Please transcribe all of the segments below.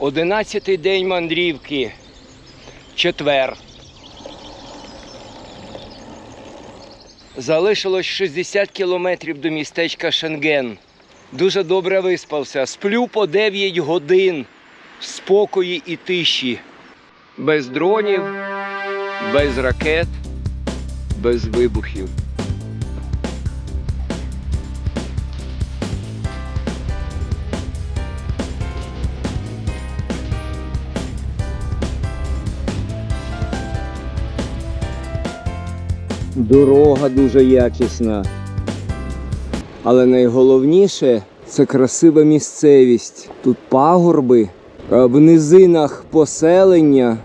Одинадцятий день мандрівки. Четвер. Залишилось 60 кілометрів до містечка Шенген. Дуже добре виспався. Сплю по 9 годин в спокої і тиші. Без дронів, без ракет, без вибухів. Дорога дуже якісна. Але найголовніше це красива місцевість. Тут пагорби, в низинах поселення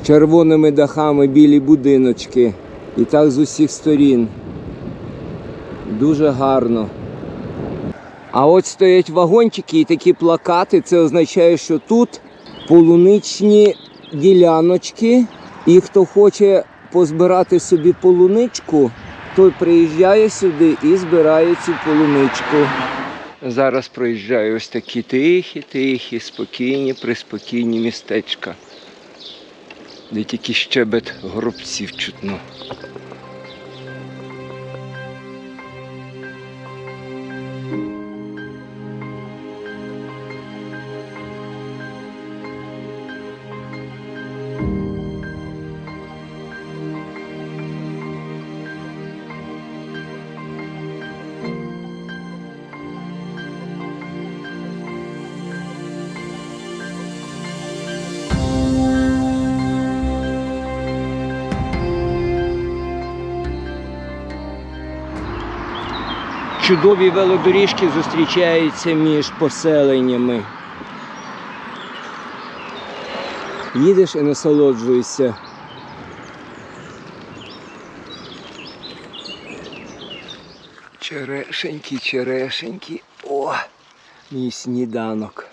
з червоними дахами білі будиночки. І так з усіх сторін. Дуже гарно. А от стоять вагончики і такі плакати. Це означає, що тут полуничні діляночки. І хто хоче позбирати собі полуничку, той приїжджає сюди і збирає цю полуничку. Зараз проїжджаю ось такі тихі, тихі, спокійні, приспокійні містечка, де тільки щебет горобців чутно. Чудові велодоріжки зустрічаються між поселеннями. Їдеш і насолоджуєшся. Черешенькі, черешенькі. О, мій сніданок.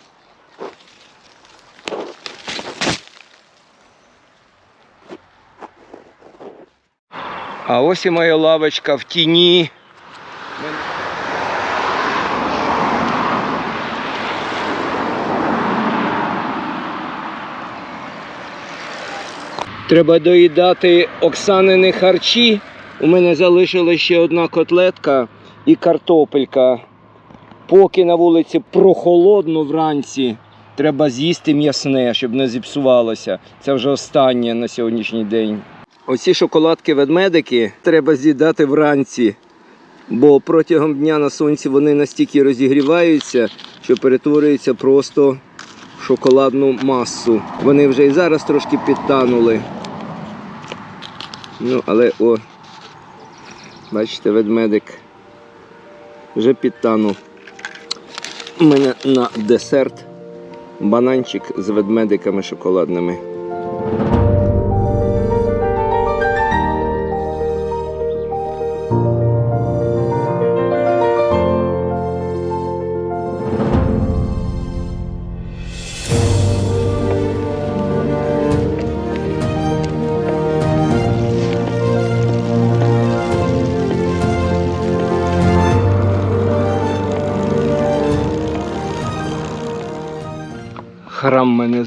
А ось і моя лавочка в тіні. Треба доїдати Оксанини харчі. У мене залишилася ще одна котлетка і картопелька. Поки на вулиці прохолодно вранці, треба з'їсти м'ясне, щоб не зіпсувалося. Це вже останнє на сьогоднішній день. Оці шоколадки-ведмедики треба з'їдати вранці, бо протягом дня на сонці вони настільки розігріваються, що перетворюються просто шоколадну масу. Вони вже і зараз трошки підтанули. Ну, але о, бачите, ведмедик вже підтанув. У мене на десерт бананчик з ведмедиками шоколадними.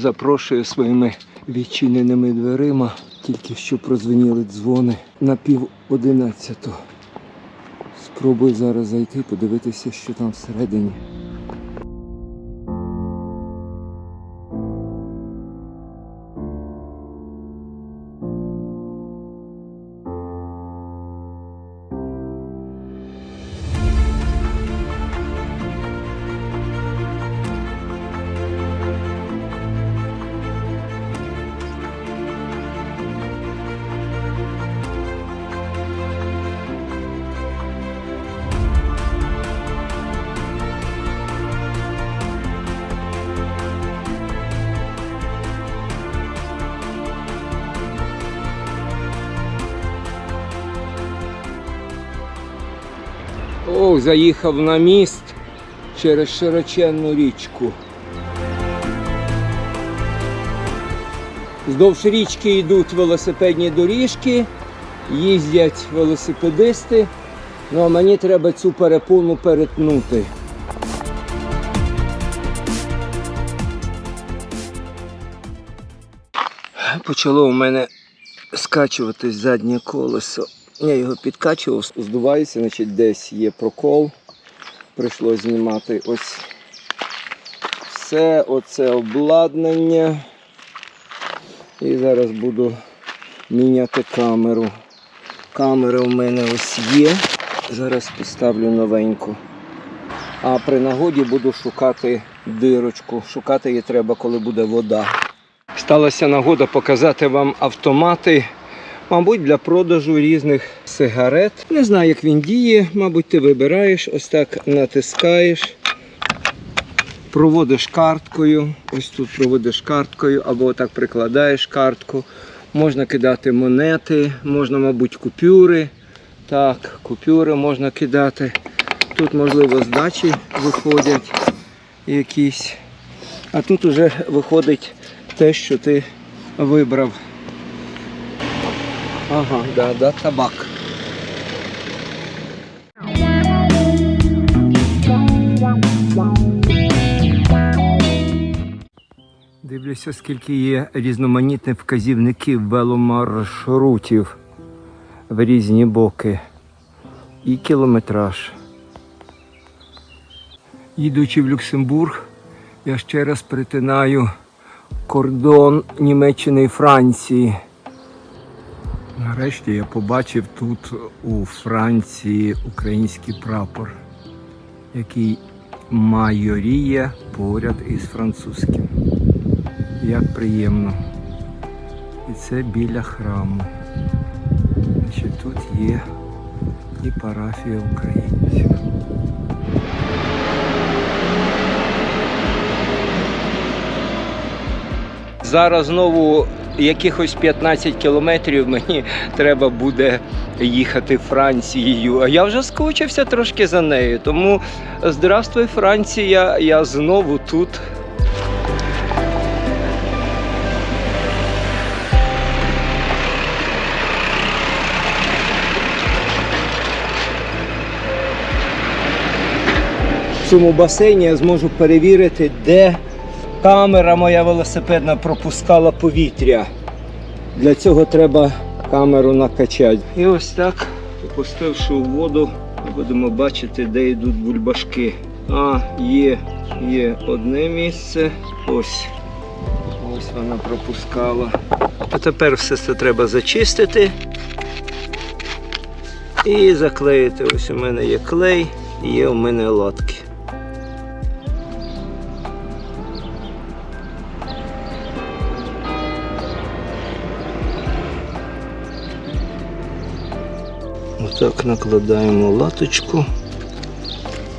Запрошує своїми відчиненими дверима. Тільки що прозвеніли дзвони на пів одинадцятого. Спробую зараз зайти, подивитися, що там всередині. заїхав на міст через широченну річку. Здовж річки йдуть велосипедні доріжки, їздять велосипедисти, ну а мені треба цю перепону перетнути. Почало у мене скачуватись заднє колесо. Я його підкачував, здувається, значить десь є прокол. Прийшлось знімати ось все оце обладнання. І зараз буду міняти камеру. Камера в мене ось є. Зараз поставлю новеньку. А при нагоді буду шукати дирочку. Шукати її треба, коли буде вода. Сталася нагода показати вам автомати, мабуть, для продажу різних сигарет. Не знаю, як він діє. Мабуть, ти вибираєш, ось так натискаєш, проводиш карткою. Ось тут проводиш карткою, або так прикладаєш картку. Можна кидати монети, можна, мабуть, купюри. Так, купюри можна кидати. Тут, можливо, здачі виходять якісь. А тут уже виходить те, що ти вибрав. Ага, да, да, табак. Дивлюся, скільки є різноманітних вказівників веломаршрутів в різні боки. І кілометраж. Їдучи в Люксембург, я ще раз притинаю кордон Німеччини і Франції. Нарешті я побачив тут у Франції український прапор, який майоріє поряд із французьким. Як приємно. І це біля храму. Значить, тут є і парафія українців. Зараз знову якихось 15 кілометрів мені треба буде їхати Францією. А я вже скучився трошки за нею. Тому здравствуй, Франція, я знову тут. В цьому басейні я зможу перевірити, де камера моя велосипедна пропускала повітря. Для цього треба камеру накачати. І ось так, опустивши у воду, будемо бачити, де йдуть бульбашки. А, є, є одне місце. Ось. Ось вона пропускала. А тепер все це треба зачистити і заклеїти. Ось у мене є клей, є у мене латки. Отак накладаємо латочку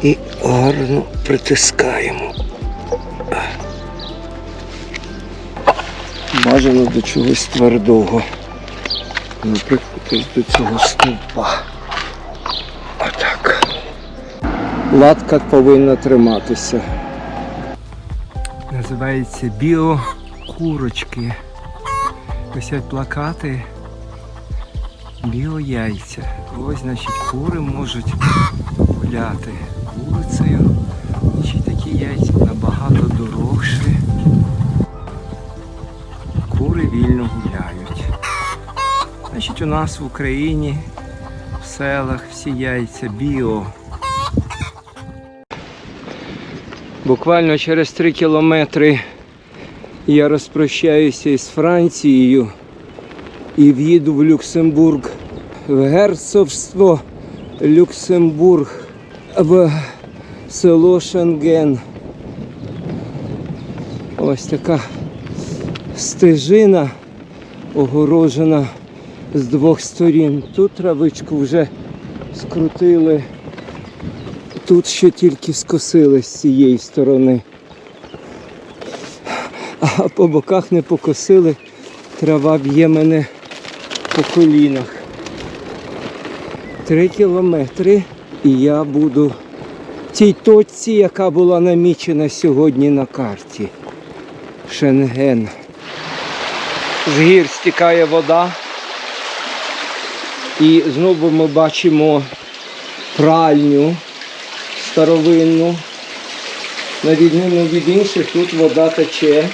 і гарно притискаємо. Бажано до чогось твердого. Наприклад, до цього стовпа. Отак. Латка повинна триматися. Називається біокурочки. Висять плакати. Біояйця. Ось, значить, кури можуть гуляти вулицею. Значить, такі яйця набагато дорогші. Кури вільно гуляють. Значить, у нас в Україні, в селах всі яйця біо. Буквально через 3 кілометри я розпрощаюся із Францією і в'їду в Люксембург, в герцогство Люксембург, в село Шенген. Ось така стежина огорожена з двох сторін. Тут травичку вже скрутили, тут ще тільки скосили з цієї сторони. А по боках не покосили, трава б'є мене по колінах. Три кілометри і я буду в тій точці, яка була намічена сьогодні на карті. Шенген. З гір стікає вода. І знову ми бачимо пральню старовинну. На відміну від інших тут вода тече.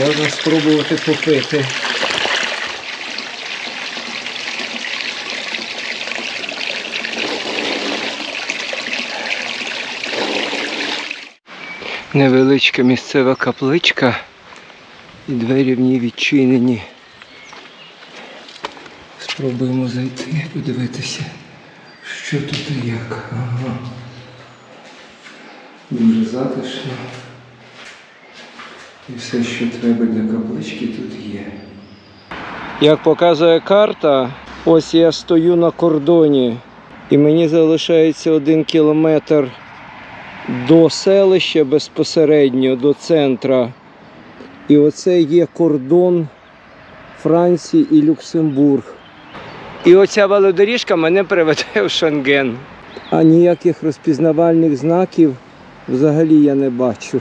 Можна спробувати попити. Невеличка місцева капличка і двері в ній відчинені. Спробуємо зайти, подивитися, що тут і як. Ага. Дуже затишно. І все, що треба для каплички, тут є. Як показує карта, ось я стою на кордоні, і мені залишається один кілометр до селища безпосередньо, до центра. І оце є кордон Франції і Люксембург. І оця велодоріжка мене приведе в Шенген. А ніяких розпізнавальних знаків взагалі я не бачу.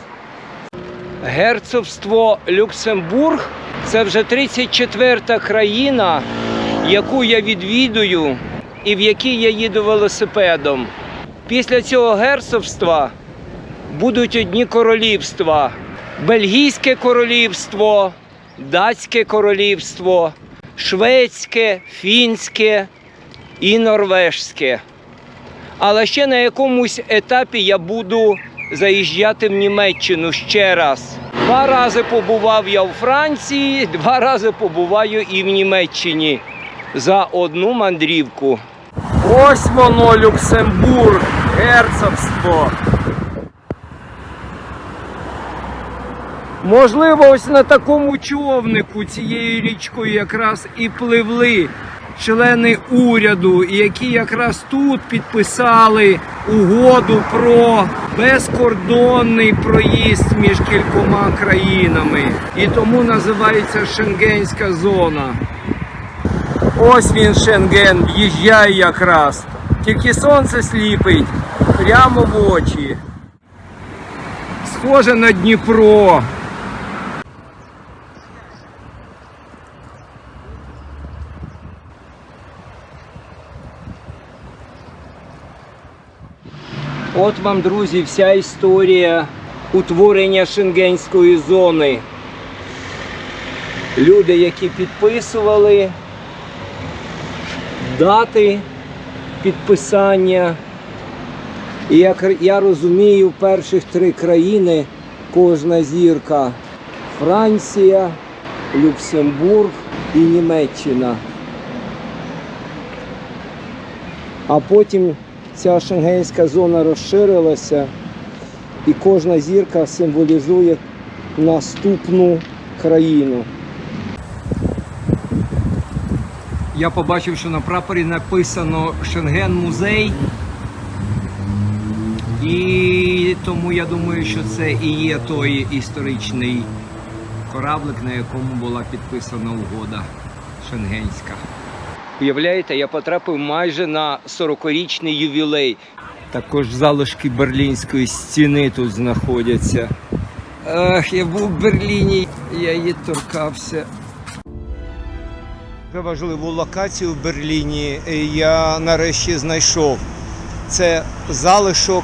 Герцогство Люксембург це вже 34-та країна, яку я відвідую і в якій я їду велосипедом. Після цього герцогства будуть одні королівства: Бельгійське королівство, Датське королівство, Шведське, Фінське і Норвежське. Але ще на якомусь етапі я буду заїжджати в Німеччину ще раз. Два рази побував я у Франції, два рази побуваю і в Німеччині за одну мандрівку. Ось воно, Люксембург, герцогство. Можливо, ось на такому човнику цією річкою якраз і пливли члени уряду, які якраз тут підписали угоду про безкордонний проїзд між кількома країнами. І тому називається Шенгенська зона. Ось він Шенген, в'їжджає якраз. Тільки сонце сліпить прямо в очі. Схоже на Дніпро. От вам, друзі, вся історія утворення шенгенської зони. Люди, які підписували дати підписання. І як я розумію, перших три країни кожна зірка Франція, Люксембург і Німеччина. А потім ця шенгенська зона розширилася, і кожна зірка символізує наступну країну. Я побачив, що на прапорі написано Шенген музей. І тому я думаю, що це і є той історичний кораблик, на якому була підписана угода Шенгенська. Уявляєте, я потрапив майже на 40-річний ювілей. Також залишки Берлінської стіни тут знаходяться. Ах, я був в Берліні, я її торкався. Важливу локацію в Берліні я нарешті знайшов. Це залишок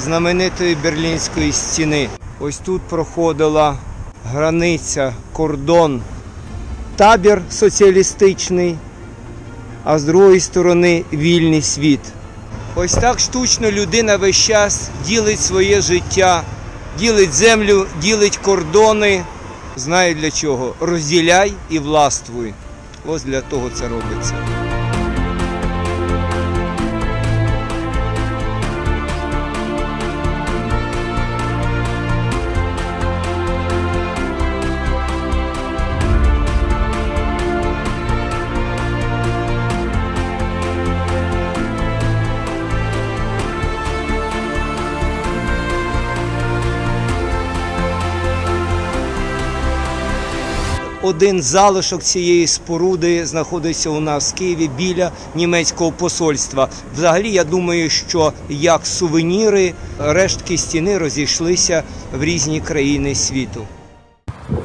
знаменитої Берлінської стіни. Ось тут проходила границя, кордон, табір соціалістичний, а з другої сторони вільний світ. Ось так штучно людина весь час ділить своє життя, ділить землю, ділить кордони. Знає для чого. Розділяй і властвуй. Ось для того це робиться. Один залишок цієї споруди знаходиться у нас в Києві біля німецького посольства. Взагалі, я думаю, що як сувеніри рештки стіни розійшлися в різні країни світу.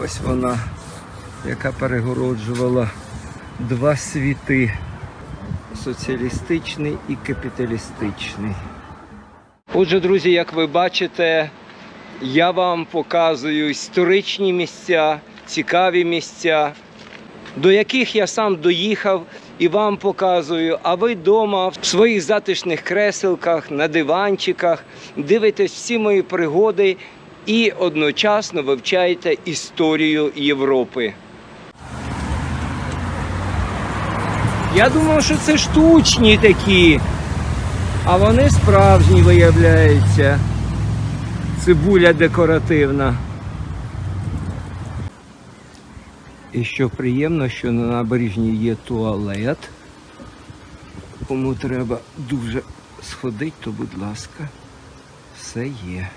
Ось вона, яка перегороджувала два світи соціалістичний і капіталістичний. Отже, друзі, як ви бачите, Я вам показую історичні місця, цікаві місця, до яких я сам доїхав і вам показую. А ви вдома в своїх затишних креселках, на диванчиках дивитесь всі мої пригоди і одночасно вивчаєте історію Європи. Я думав, що це штучні такі, а вони справжні виявляються. Цибуля декоративна. І що приємно, що на набережні є туалет. Кому треба дуже сходити, то будь ласка, все є.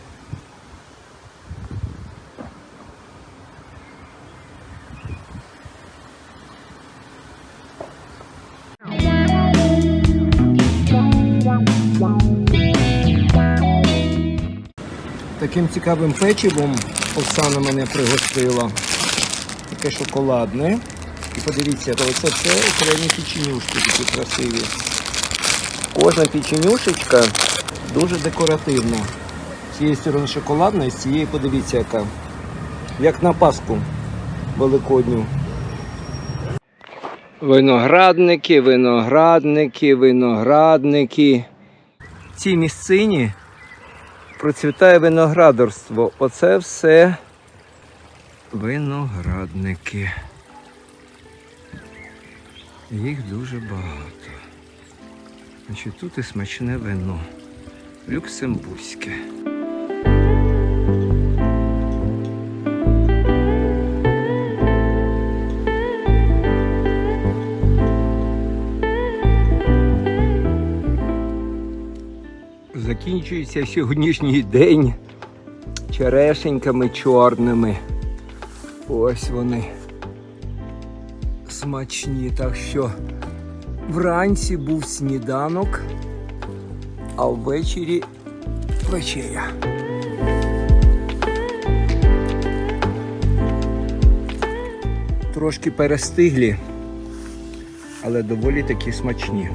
Таким цікавим печивом Оксана мене пригостила. Таке шоколадне. І подивіться, то це все окремі печенюшки такі красиві. Кожна печенюшечка дуже декоративна. З цієї сторони шоколадна, і з цієї подивіться яка. Як на Пасху великодню. Виноградники, виноградники, виноградники. В цій місцині процвітає виноградарство. Оце все виноградники. Їх дуже багато. Значить, тут і смачне вино. Люксембурзьке. Закінчується сьогоднішній день черешеньками чорними. Ось вони смачні. Так що вранці був сніданок, а ввечері вечеря. Трошки перестиглі, але доволі таки смачні.